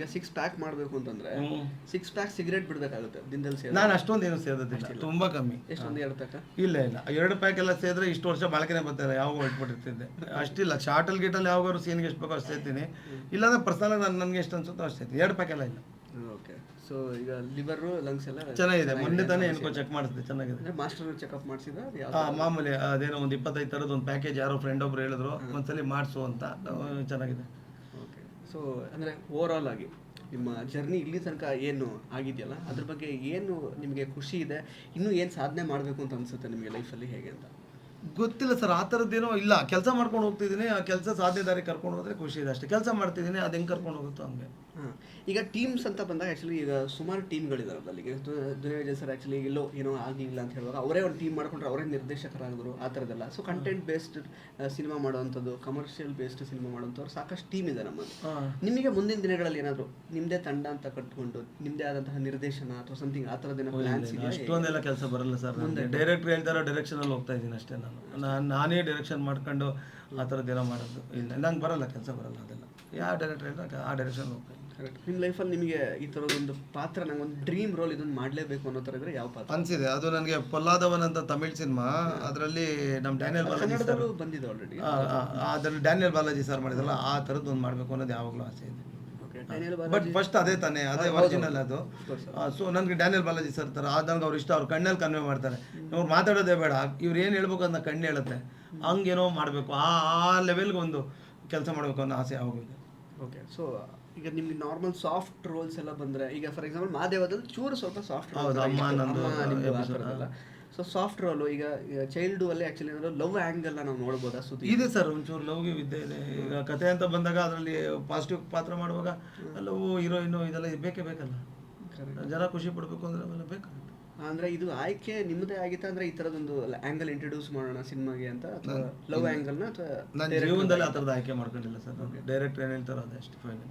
ಈಗ six pack ಮಾಡಬೇಕು ಅಂತಂದ್ರೆ. ಸಿಕ್ಸ್ ಪ್ಯಾಕ್ ಸಿಗರೇಟ್ ಬಿಡಬೇಕಾಗುತ್ತೆ ದಿನದಲ್ಲಿ ಸೇರಿ ನಾನು ಅಷ್ಟೊಂದು ಏನು ಸೇರೋದಿಲ್ಲ ತುಂಬಾ ಕಮ್ಮಿ. ಎಷ್ಟೊಂದು ಎರಡು ತಕ ಇಲ್ಲ ಇಲ್ಲ. ಎರಡು ಪ್ಯಾಕ್ ಎಲ್ಲ ಸೇದ್ರೆ ಇಷ್ಟು ವರ್ಷ ಬಾಳಿಕೆನೇ ಬರ್ತಾರೆ ಯಾವಾಗ ಇಟ್ಬಿಟ್ಟಿರ್ತಿದ್ದೆ ಅಷ್ಟಿಲ್ಲ. ಶಾರ್ಟಲ್ ಗೀಟಲ್ಲಿ ಯಾವಾಗಾದ್ರು ಸೀನ್ಗೆ ಎಷ್ಟು ಬೇಕೋ ಅಷ್ಟು ಸೇರ್ತೀನಿ. ಇಲ್ಲಾಂದ್ರೆ ಪರ್ಸನಲ್ ನಾನು ನನಗೆ ಎಷ್ಟು ಅನ್ಸುತ್ತೋ ಅಷ್ಟು ಸೇರ್ತೀನಿ. ಎರಡು ಪ್ಯಾಕ್ ಎಲ್ಲ ಇಲ್ಲ. ಓಕೆ. ಸೊ ಈಗ ಲಿವರ್ ಲಂಗ್ಸ್ ಎಲ್ಲ ಚೆನ್ನಾಗಿದೆ. ಮೊನ್ನೆ ತಾನೇ ಏನಕ್ಕೋ ಚೆಕ್ ಮಾಡಿಸಿದೆ. ಚೆನ್ನಾಗಿದೆ. ಅಂದ್ರೆ ಮಾಸ್ಟರ್ ಚೆಕಪ್ ಮಾಡಿಸಿದ ಆ, ಮಾಮೂಲಿ ಅದೇನೋ ಒಂದು ಇಪ್ಪತ್ತೈದು ಥರದ್ದು ಒಂದು ಪ್ಯಾಕೇಜ್ ಯಾರೋ ಫ್ರೆಂಡ್ ಒಬ್ರು ಹೇಳಿದ್ರು ಒಂದ್ಸಲಿ ಮಾಡಿಸು ಅಂತ. ಚೆನ್ನಾಗಿದೆ. ಸೊ ಅಂದರೆ ಓವರ್ ಆಲ್ ಆಗಿ ನಿಮ್ಮ ಜರ್ನಿ ಇಲ್ಲಿ ತನಕ ಏನು ಆಗಿದೆಯಲ್ಲ, ಅದ್ರ ಬಗ್ಗೆ ಏನು ನಿಮಗೆ ಖುಷಿ ಇದೆ, ಇನ್ನೂ ಏನು ಸಾಧನೆ ಮಾಡಬೇಕು ಅಂತ ಅನಿಸುತ್ತೆ ನಿಮಗೆ ಲೈಫಲ್ಲಿ ಹೇಗೆ ಅಂತ? ಗೊತ್ತಿಲ್ಲ ಸರ್ ಆ ಥರದ್ದೇನೋ ಇಲ್ಲ. ಕೆಲಸ ಮಾಡ್ಕೊಂಡು ಹೋಗ್ತಿದ್ದೀನಿ ಆ ಕೆಲಸ ಸಾಧ್ಯ ದಾರಿ ಕರ್ಕೊಂಡು ಹೋದ್ರೆ ಖುಷಿ ಇದೆ ಅಷ್ಟೇ. ಕೆಲಸ ಮಾಡ್ತಿದ್ದೀನಿ ಅದು ಹೆಂಗೆ ಕರ್ಕೊಂಡು ಹೋಗುತ್ತೋ ಹಂಗೆ. ಹಾಂ ಈಗ ಟೀಮ್ಸ್ ಅಂತ ಬಂದಾಗ ಆ್ಯಕ್ಚುಲಿ ಈಗ ಸುಮಾರು ಟೀಮ್ಗಳಿದಾರಲ್ಲ ಅಲ್ಲಿಗೆ ದುನಿಯಾಜ್ ಸರ್ ಆ್ಯಕ್ಚುಲಿ ಎಲ್ಲೋ ಏನೋ ಆಗಿಲ್ಲ ಅಂತ ಹೇಳುವಾಗ ಅವರೇ ಒಂದು ಟೀಮ್ ಮಾಡ್ಕೊಂಡ್ರೆ ಅವರೇ ನಿರ್ದೇಶಕರಾಗಿದ್ರು ಆ ಥರದ್ದೆಲ್ಲ. ಸೊ ಕಂಟೆಂಟ್ ಬೇಸ್ಡ್ ಸಿನಿಮಾ ಮಾಡುವಂಥದ್ದು ಕಮರ್ಷಿಯಲ್ ಬೇಸ್ಡ್ ಸಿನಿಮಾ ಮಾಡುವಂಥವ್ರು ಸಾಕಷ್ಟು ಟೀಮ್ ಇದೆ ನಮ್ಮದು ನಿಮಗೆ ಮುಂದಿನ ದಿನಗಳಲ್ಲಿ ಏನಾದರೂ ನಿಮ್ಮದೇ ತಂಡ ಅಂತ ಕಟ್ಕೊಂಡು ನಿಮ್ಮದೇ ಆದಂತಹ ನಿರ್ದೇಶನ ಅಥವಾ ಸಮಥಿಂಗ್ ಆ ಥರದ್ದೇನೋ ಪ್ಲಾನ್ಸ್ ಇದೆ ಅಷ್ಟೊಂದೆಲ್ಲ ಕೆಲಸ ಬರಲ್ಲ ಸರ್. ಮುಂದೆ ಡೈರೆಕ್ಟ್ರ್ ಹೇಳ್ತಾರೋ ಡೈರೆಕ್ಷನಲ್ಲಿ ಹೋಗ್ತಾ ಇದ್ದೀನಿ ಅಷ್ಟೇ ನಾನು. ನಾನು ನಾನೇ ಡೈರೆಕ್ಷನ್ ಮಾಡ್ಕೊಂಡು ಆ ಥರದ್ದೇನೋ ಮಾಡೋದು. ಇಲ್ಲ ನಂಗೆ ಬರಲ್ಲ ಕೆಲಸ ಬರಲ್ಲ ಅದೆಲ್ಲ. ಯಾವ ಡೈರೆಕ್ಟರ್ ಇಲ್ಲ ಆ ಡೈರೆಕ್ಷನ್ ಹೋಗ್ತೀನಿ ಕರೆಕ್ಟ್ ನಿಮ್ಮ ಲೈಫಲ್ಲಿ ನಿಮಗೆ ಈ ಥರದೊಂದು ಪಾತ್ರ ನಂಗೆ ಒಂದು ಡ್ರೀಮ್ ರೋಲ್ ಇದನ್ನು ಮಾಡಲೇಬೇಕು ಅನ್ನೋ ಥರ ಇದ್ರೆ ಯಾವ ಪಾತ್ರ? ಅನ್ಸಿದೆ. ಅದು ನನಗೆ ಪೊಲ್ಲಾದವನ್ ಅಂತ ತಮಿಳ್ ಸಿನಿಮಾ. ಅದರಲ್ಲಿ ನಮ್ಮ ಡ್ಯಾನಿಯಲ್ ಬಾಲಾಜಿ ಸರ್. ಬಂದಿದೆ ಆಲ್ರೆಡಿ ಅದರಲ್ಲಿ ಡ್ಯಾನಿಯಲ್ ಬಾಲಾಜಿ ಸರ್ ಮಾಡಿದಲ್ಲ ಆ ಥರದ್ದು ಒಂದು ಮಾಡಬೇಕು ಅನ್ನೋದು ಯಾವಾಗಲೂ ಆಸೆ ಇದೆ. ಬಟ್ ಫಸ್ಟ್ ಅದೇ ತಾನೇ ಅದೇ ಒರಿಜಿನಲ್ ಅದು. ಸೊ ನನಗೆ ಡ್ಯಾನಿಯಲ್ ಬಾಲಾಜಿ ಸರ್ ತರ ನನಗೆ ಅವ್ರು ಇಷ್ಟ ಅವ್ರು ಕಣ್ಣಲ್ಲಿ ಕನ್ವೆ ಮಾಡ್ತಾರೆ. ಅವ್ರು ಮಾತಾಡೋದೇ ಬೇಡ ಇವ್ರು ಏನು ಹೇಳ್ಬೇಕು ಅದನ್ನ ಕಣ್ಣು ಹೇಳುತ್ತೆ. ಹಂಗೇನೋ ಮಾಡಬೇಕು ಆ ಆ ಲೆವೆಲ್ಗೆ ಒಂದು ಕೆಲಸ ಮಾಡಬೇಕು ಅನ್ನೋ ಆಸೆ ಆಗೋಗಿದೆ ಓಕೆ ಸೊ ಈಗ ನಿಮ್ಗೆ ನಾರ್ಮಲ್ ಸಾಫ್ಟ್ ರೋಲ್ಸ್ ಎಲ್ಲ ಬಂದ್ರೆ ಈಗ ಫಾರ್ ಎಕ್ಸಾಂಪಲ್ ಮಾದೇವದಲ್ಲಿ ಚೂರು ಸ್ವಲ್ಪ ಸಾಫ್ಟ್ ರೋಲ್ ಅಮ್ಮ ನಂದು ಸೊ ಸಾಫ್ಟ್ ರೋಲು ಈಗ ಚೈಲ್ಡ್ ಅಲ್ಲಿ ಆಕ್ಚುಲಿ ಏನಾದ್ರು ಲವ್ ಆಂಗಲ್ ನಾವು ನೋಡ್ಬೋದಾ ಸುದ್ದಿ ಇದೆ ಸರ್ ಒಂಚೂರು ಲವ್ಗೆ ವಿದ್ಯೆ ಇದೆ. ಈಗ ಕತೆ ಅಂತ ಬಂದಾಗ ಅದರಲ್ಲಿ ಪಾಸಿಟಿವ್ ಪಾತ್ರ ಮಾಡುವಾಗ ಲವ್ ಹೀರೋಯಿನು ಇದೆಲ್ಲ ಬೇಕೇ ಬೇಕಲ್ಲ. ಜನ ಖುಷಿ ಪಡಬೇಕು ಅಂದ್ರೆ ಅವೆಲ್ಲ ಬೇಕು ಅಂದ್ರೆ ಇದು ಆಯ್ಕೆ ನಿಮ್ಮದೇ ಆಗಿತ್ತ ಅಂದ್ರೆ ಈ ತರದೊಂದು ಆಂಗಲ್ ಇಂಟ್ರೊಡ್ಯೂಸ್ ಮಾಡೋಣ ಸಿನಿಮಾಗೆ ಅಂತ ಅಥವಾ ಲವ್ ಆಂಗಲ್ನ ಅಥವಾ ನಾನು ಜೀವನದಲ್ಲಿ ಆ ತರದ ಆಯ್ಕೆ ಮಾಡ್ಕೊಂಡಿಲ್ಲ ಸರ್. ಡೈರೆಕ್ಟರ್ ಡೈರೆಕ್ಟ್ ಏನು ಹೇಳ್ತಾರೋ ಅದೇ ಅಷ್ಟು ಫೈನಲ್